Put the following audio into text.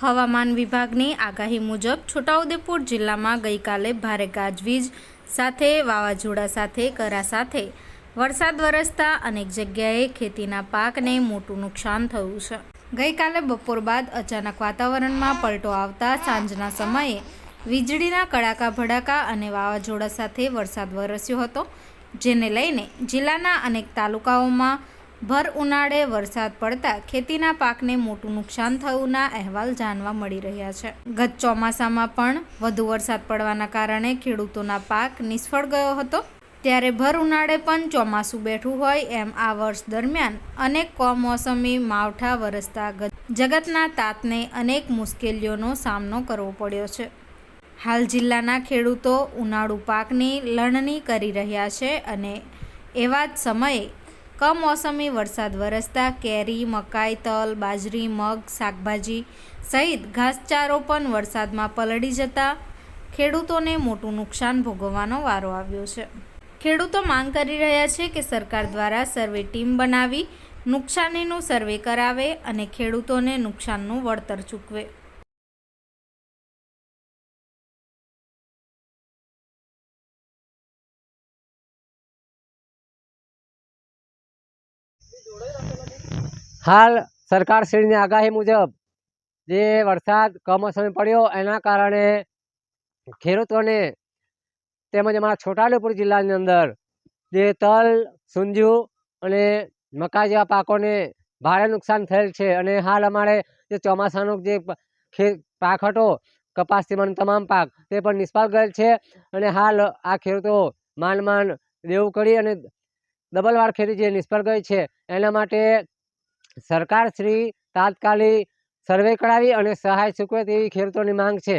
હવામાન વિભાગની આગાહી મુજબ છોટાઉદેપુર જિલ્લામાં ગઈકાલે ભારે ગાજવીજ સાથે, વાવાઝોડા સાથે, કરા સાથે વરસાદ વરસતા અનેક જગ્યાએ ખેતીના પાકને મોટું નુકસાન થયું છે. ગઈકાલે બપોર બાદ અચાનક વાતાવરણમાં પલટો આવતા સાંજના સમયે વીજળીના કડાકા, ભડાકા અને વાવાઝોડા સાથે વરસાદ વરસ્યો હતો, જેને લઈને જિલ્લાના અનેક તાલુકાઓમાં ભર ઉનાળે વરસાદ પડતા ખેતીના પાકને મોટું નુકસાન થયુંના અહેવાલ જાણવા મળી રહ્યા છે. ગત ચોમાસામાં પણ વધુ વરસાદ પડવાના કારણે ખેડૂતોના પાક નિષ્ફળ ગયો હતો. ત્યારે ભર ઉનાળે પણ ચોમાસું બેઠું હોય એમ આ વર્ષ દરમિયાન અનેક કમોસમી માવઠા વરસતા જગતના તાતને અનેક મુશ્કેલીઓનો સામનો કરવો પડ્યો છે. હાલ જિલ્લાના ખેડૂતો ઉનાળુ પાકની લણણી કરી રહ્યા છે અને એવા જ સમયે કમોસમી વરસાદ વરસતા કેરી, મકાઈ, તલ, બાજરી, મગ, શાકભાજી સહિત ઘાસચારો પણ વરસાદમાં પલળી જતા ખેડૂતોને મોટું નુકસાન ભોગવવાનો વારો આવ્યો છે. ખેડૂતો માંગ કરી રહ્યા છે કે સરકાર દ્વારા સર્વે ટીમ બનાવી નુકસાનીનું સર્વે કરાવે અને ખેડૂતોને નુકસાનનું વળતર ચૂકવે. હાલ સરકારશ્રીની આગાહી મુજબ જે વરસાદ કમોસમી પડ્યો, એના કારણે ખેડૂતોને તેમજ અમારા છોટાઉદેપુર જિલ્લાની અંદર જે તલ, સુંજુ અને મકા જેવા પાકોને ભારે નુકસાન થયેલ છે અને હાલ અમારે જે ચોમાસાનો જે પાક હતો કપાસ તેમાંનો તમામ પાક, તે પણ નિષ્ફળ ગયેલ છે અને હાલ આ ખેડૂતો માંડ માંડ દેવું કરી અને ડબલવાળ ખેતી જે નિષ્ફળ ગઈ છે, એના માટે સરકારશ્રી તાત્કાલિક સર્વે કરાવી અને સહાય ચૂકવે તેવી ખેડૂતોની માંગ છે.